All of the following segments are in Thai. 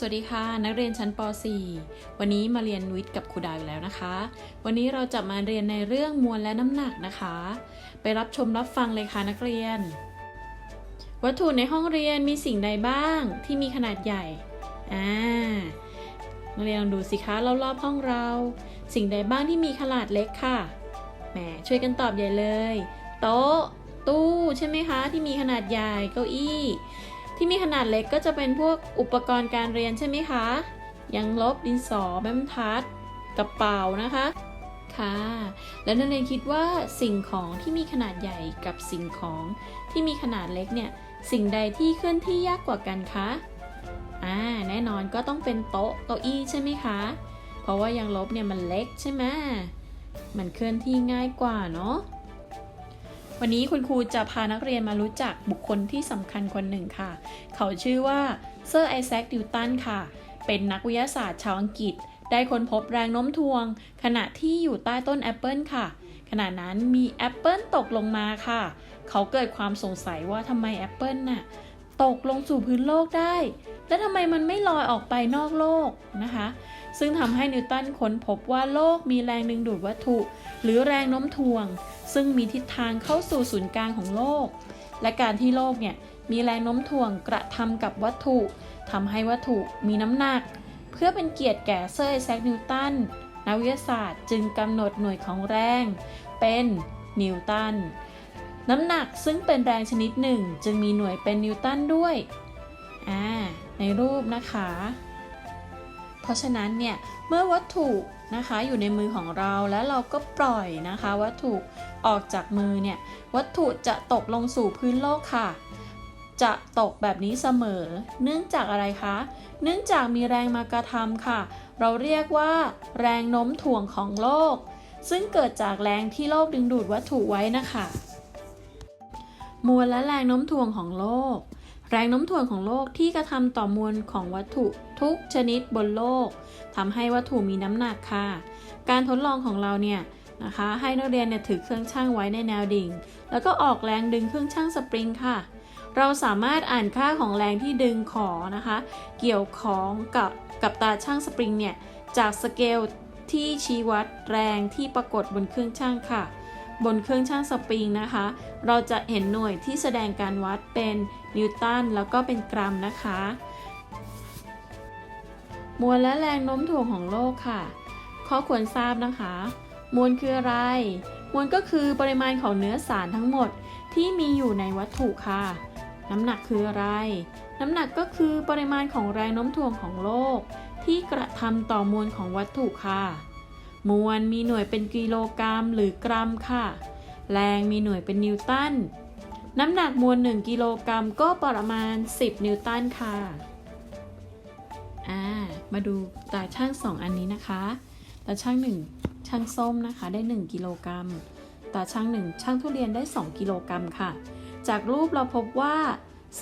สวัสดีค่ะ นักเรียนชั้นป .4 วันนี้มาเรียนวิทย์กับครูดาวแล้วนะคะ วันนี้เราจะมาเรียนในเรื่องมวลและน้ำหนักนะคะ ไปรับชมรับฟังเลยค่ะนักเรียน วัตถุในห้องเรียนมีสิ่งใดบ้างที่มีขนาดใหญ่อ่านักเรียนลองดูสิคะรอบๆห้องเรา สิ่งใดบ้างที่มีขนาดเล็กค่ะแหมช่วยกันตอบใหญ่เลย โต๊ะ ตู้ใช่ไหมคะ ที่มีขนาดใหญ่เก้าอี้ ที่มีขนาดเล็กก็จะเป็นพวกอุปกรณ์การเรียนใช่ไหมคะ ยังลบดินสอแบ้มทัดกระเป๋านะคะค่ะ แล้วนักเรียนคิดว่าสิ่งของที่มีขนาดใหญ่กับสิ่งของที่มีขนาดเล็กเนี่ยสิ่งใดที่เคลื่อนที่ยากกว่ากันคะอ่าแน่นอนก็ต้องเป็นโต๊ะเก้าอี้ใช่ไหมคะ เพราะว่ายังลบเนี่ยมันเล็กใช่ไหมมันเคลื่อนที่ง่ายกว่าเนาะ วันนี้คุณครูจะพานักเรียนมารู้จักบุคคลที่สำคัญคนหนึ่งค่ะ เขาชื่อว่าเซอร์ไอแซคดิวตันค่ะ เป็นนักวิทยาศาสตร์ชาวอังกฤษ ได้ค้นพบแรงโน้มถ่วง ขณะที่อยู่ใต้ต้นแอปเปิลค่ะ ขณะนั้นมีแอปเปิลตกลงมาค่ะ เขาเกิดความสงสัยว่าทำไมแอปเปิลน่ะตกลงสู่พื้นโลกได้ แล้วทำไมมันไม่ลอยออกไปนอกโลกนะคะ ซึ่งทำให้นิวตันค้นพบว่าโลกมีแรงดึงดูดวัตถุ หรือแรงโน้มถ่วง ซึ่งมีทิศทางเข้าสู่ศูนย์กลางของโลก และการที่โลกเนี่ยมีแรงโน้มถ่วงกระทำกับวัตถุทำให้วัตถุมีน้ำหนัก เพื่อเป็นเกียรติแก่เซอร์ไอแซคนิวตันนักวิทยาศาสตร์จึงกำหนดหน่วยของแรง เป็นนิวตันน้ำหนักซึ่งเป็นแรงชนิดหนึ่ง จึงมีหน่วยเป็นนิวตันด้วย อ่า ในรูปนะคะ ราะฉะนั้นเนี่ยเมื่อวัตถุนะคะอยู่ในมือของเราแล้วเราก็ปล่อยนะคะ วัตถุออกจากมือเนี่ยวัตถุจะตกลงสู่พื้นโลกค่ะ จะตกแบบนี้เสมอ เนื่องจากอะไรคะ เนื่องจากมีแรงมากระทำค่ะ เราเรียกว่า แรงโน้มถ่วงของโลก ซึ่งเกิดจากแรงที่โลกดึงดูดวัตถุไว้นะคะมวลและแรงโน้มถ่วงของโลก แรงโน้มถ่วงของโลกที่กระทำต่อมวลของวัตถุทุกชนิดบนโลกทำให้วัตถุมีน้ำหนักค่ะ การทดลองของเราเนี่ยนะคะ ให้นักเรียนเนี่ยถือเครื่องชั่งไว้ในแนวดิ่ง แล้วก็ออกแรงดึงเครื่องชั่งสปริงค่ะ เราสามารถอ่านค่าของแรงที่ดึงขอนะคะ เกี่ยวของกับกับตาช่างสปริงเนี่ยจากสเกลที่ชี้วัดแรงที่ปรากฏบนเครื่องชั่งค่ะ บนเครื่องชั่งสปริงนะคะ เราจะเห็นหน่วยที่แสดงการวัดเป็นนิวตันแล้วก็เป็นกรัมนะคะ มวลและแรงโน้มถ่วงของโลกค่ะ ข้อควรทราบนะคะ มวลคืออะไร มวลก็คือปริมาณของเนื้อสารทั้งหมดที่มีอยู่ในวัตถุค่ะ น้ำหนักคืออะไร น้ำหนักก็คือปริมาณของแรงโน้มถ่วงของโลก ที่กระทำต่อมวลของวัตถุค่ะ มวลมีหน่วยเป็นกิโลกรัมหรือกรัมค่ะ แรงมีหน่วยเป็นนิวตัน น้ำหนักมวล 1 กิโลกรัมก็ประมาณ 10 นิวตันค่ะอ่ามาดูตาช่าง 2 อันนี้นะคะตาช่าง 1 ช่างส้มนะคะได้ 1 กิโลกรัมตาช่าง 1 ช่างทุเรียนได้ 2 กิโลกรัมค่ะ จากรูปเราพบว่า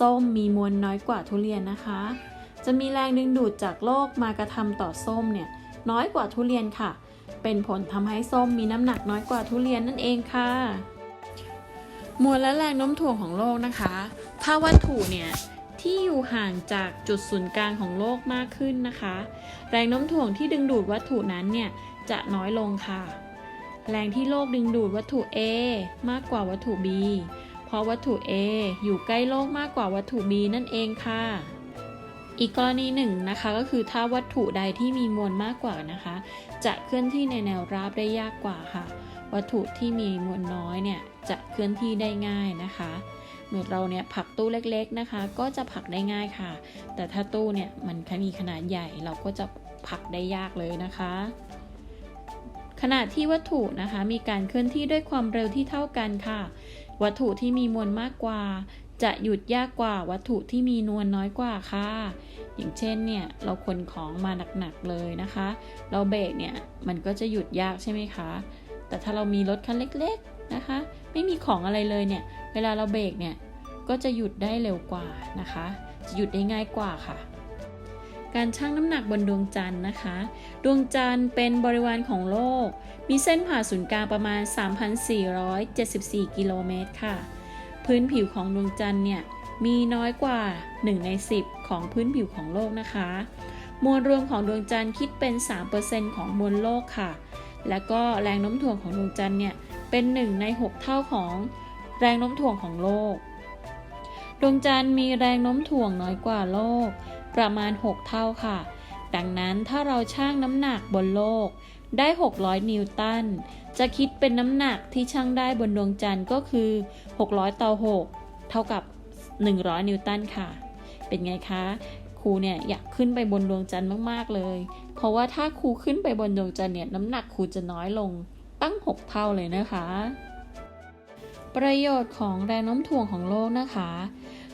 ส้มมีมวลน้อยกว่าทุเรียนนะคะ จะมีแรงดึงดูดจากโลกมากระทำต่อส้มเนี่ยน้อยกว่าทุเรียนค่ะ เป็นผลทำให้ส้มมีน้ำหนักน้อยกว่าทุเรียนนั่นเองค่ะ มวลและแรงโน้มถ่วงของโลกนะคะ ถ้าวัตถุเนี่ยที่อยู่ห่างจากจุดศูนย์กลางของโลกมากขึ้นนะคะ แรงโน้มถ่วงที่ดึงดูดวัตถุนั้นเนี่ยจะน้อยลงค่ะ แรงที่โลกดึงดูดวัตถุ A มากกว่าวัตถุ B เพราะวัตถุ A อยู่ใกล้โลกมากกว่าวัตถุ B นั่นเองค่ะ อีกกรณีหนึ่งนะคะก็คือถ้าวัตถุใดที่มีมวลมากกว่านะคะ จะเคลื่อนที่ในแนวราบได้ยากกว่าค่ะ วัตถุที่มีมวลน้อยเนี่ยจะเคลื่อนที่ได้ง่ายนะคะเหมือนเราเนี่ยผลักตู้เล็กๆนะคะ ก็จะผลักได้ง่ายค่ะ แต่ถ้าตู้เนี่ยมันมีขนาดใหญ่เราก็จะผลักได้ยากเลยนะคะ ขณะที่วัตถุนะคะมีการเคลื่อนที่ด้วยความเร็วที่เท่ากันค่ะ วัตถุที่มีมวลมากกว่า จะหยุดยากกว่าวัตถุที่มีนวลน้อยกว่าค่ะ อย่างเช่นเนี่ยเราขนของมาหนักๆเลยนะคะ เราเบรกเนี่ยมันก็จะหยุดยากใช่ไหมคะ แต่ถ้าเรามีรถคันเล็กๆนะคะ ไม่มีของอะไรเลยเนี่ย เวลาเราเบรกเนี่ยก็จะหยุดได้เร็วกว่านะคะ จะหยุดได้ง่ายกว่าค่ะการชั่งน้ำหนักบนดวงจันทร์นะคะ ดวงจันทร์เป็นบริวารของโลก มีเส้นผ่าศูนย์กลางประมาณ 3,474 กิโลเมตรค่ะ พื้นผิวของดวงจันทร์เนี่ยมีน้อยกว่า 1 ใน 10 ของพื้นผิวของโลกนะคะ มวลรวมของดวงจันทร์คิดเป็น 3%ของมวลโลกค่ะ แล้วก็แรงโน้มถ่วงของดวงจันทร์เนี่ยเป็น 1 ใน 6 เท่าของแรงโน้มถ่วงของโลก ดวงจันทร์มีแรงโน้มถ่วงน้อยกว่าโลก ประมาณ 6 เท่าค่ะ ดังนั้นถ้าเราชั่งน้ำหนักบนโลก ได้ 600 นิวตัน จะคิดเป็นน้ำหนักที่ชั่งได้บนดวงจันทร์ก็คือ 600 ต่อ 6 เท่ากับ 100 นิวตันค่ะ เป็นไงคะ ครูเนี่ยอยากขึ้นไปบนดวงจันทร์มาก ๆ เลย เพราะว่าถ้าครูขึ้นไปบนดวงจันทร์เนี่ยน้ำหนักครูจะน้อยลงตั้ง 6 เท่าเลยนะคะ ประโยชน์ของแรงโน้มถ่วงของโลกนะคะ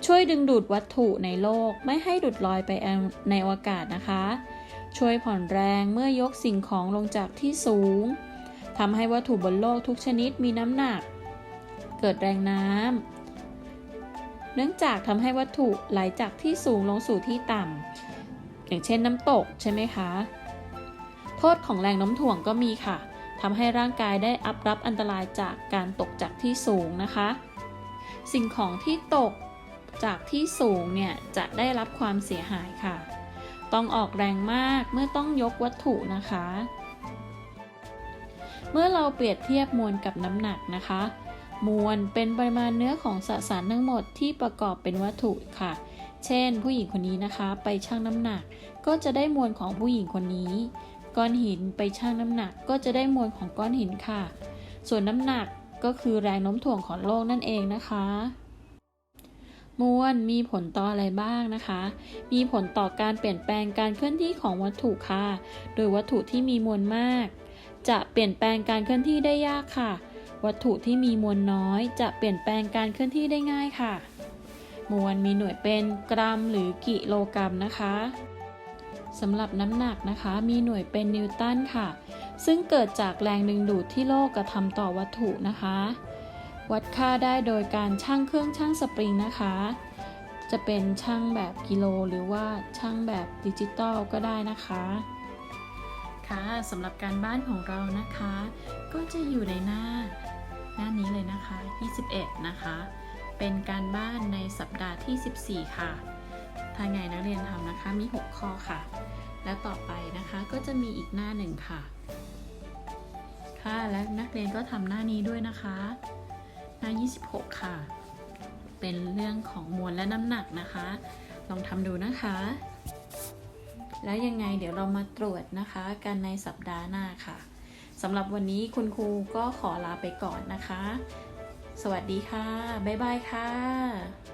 ช่วยดึงดูดวัตถุในโลกไม่ให้หลุดลอยไปในอวกาศนะคะ ช่วยผ่อนแรงเมื่อยกสิ่งของลงจากที่สูงทำให้วัตถุบนโลกทุกชนิดมีน้ำหนัก เกิดแรงน้ำเนื่องจากทำให้วัตถุไหลจากที่สูงลงสู่ที่ต่ำอย่างเช่นน้ำตกใช่ไหมคะ โทษของแรงโน้มถ่วงก็มีค่ะทำให้ร่างกายได้อับรับอันตรายจากการตกจากที่สูงนะคะ สิ่งของที่ตกจากที่สูงเนี่ยจะได้รับความเสียหายค่ะ ต้องออกแรงมากเมื่อต้องยกวัตถุนะคะ เมื่อเราเปรียบเทียบมวลกับน้ำหนักนะคะ มวลเป็นปริมาณเนื้อของสสารทั้งหมดที่ประกอบเป็นวัตถุค่ะ เช่น ผู้หญิงคนนี้นะคะ ไปชั่งน้ำหนัก ก็จะได้มวลของผู้หญิงคนนี้ ก้อนหินไปชั่งน้ำหนัก ก็จะได้มวลของก้อนหินค่ะ ส่วนน้ำหนักก็คือแรงโน้มถ่วงของโลกนั่นเองนะคะ มวลมีผลต่ออะไรบ้างนะคะ มีผลต่อการเปลี่ยนแปลงการเคลื่อนที่ของวัตถุค่ะ โดยวัตถุที่มีมวลมาก จะเปลี่ยนแปลงการเคลื่อนที่ได้ยากค่ะ วัตถุที่มีมวลน้อย จะเปลี่ยนแปลงการเคลื่อนที่ได้ง่ายค่ะ มวลมีหน่วยเป็นกรัมหรือกิโลกรัมนะคะสำหรับน้ำหนักนะคะมีหน่วยเป็นนิวตันค่ะ ซึ่งเกิดจากแรงดึงดูดที่โลกกระทำต่อวัตถุนะคะ วัดค่าได้โดยการชั่งเครื่องชั่งสปริงนะคะ จะเป็นชั่งแบบกิโลหรือว่าชั่งแบบดิจิตอลก็ได้นะคะค่ะสำหรับการบ้านของเรานะคะ ก็จะอยู่ในหน้าหน้านี้เลยนะคะ 21 นะคะ เป็นการบ้านในสัปดาห์ที่ 14 ค่ะถ้าไงนักเรียนทำนะคะมี 6 ข้อค่ะ และต่อไปนะคะก็จะมีอีกหน้าหนึ่งค่ะ ค่ะและนักเรียนก็ทำหน้านี้ด้วยนะคะ หน้า 26 ค่ะ เป็นเรื่องของมวลและน้ำหนักนะคะ ลองทำดูนะคะ แล้วยังไงเดี๋ยวเรามาตรวจนะคะ กันในสัปดาห์หน้าค่ะสำหรับวันนี้คุณครูก็ขอลาไปก่อนนะคะ สวัสดีค่ะ บ๊ายบายค่ะ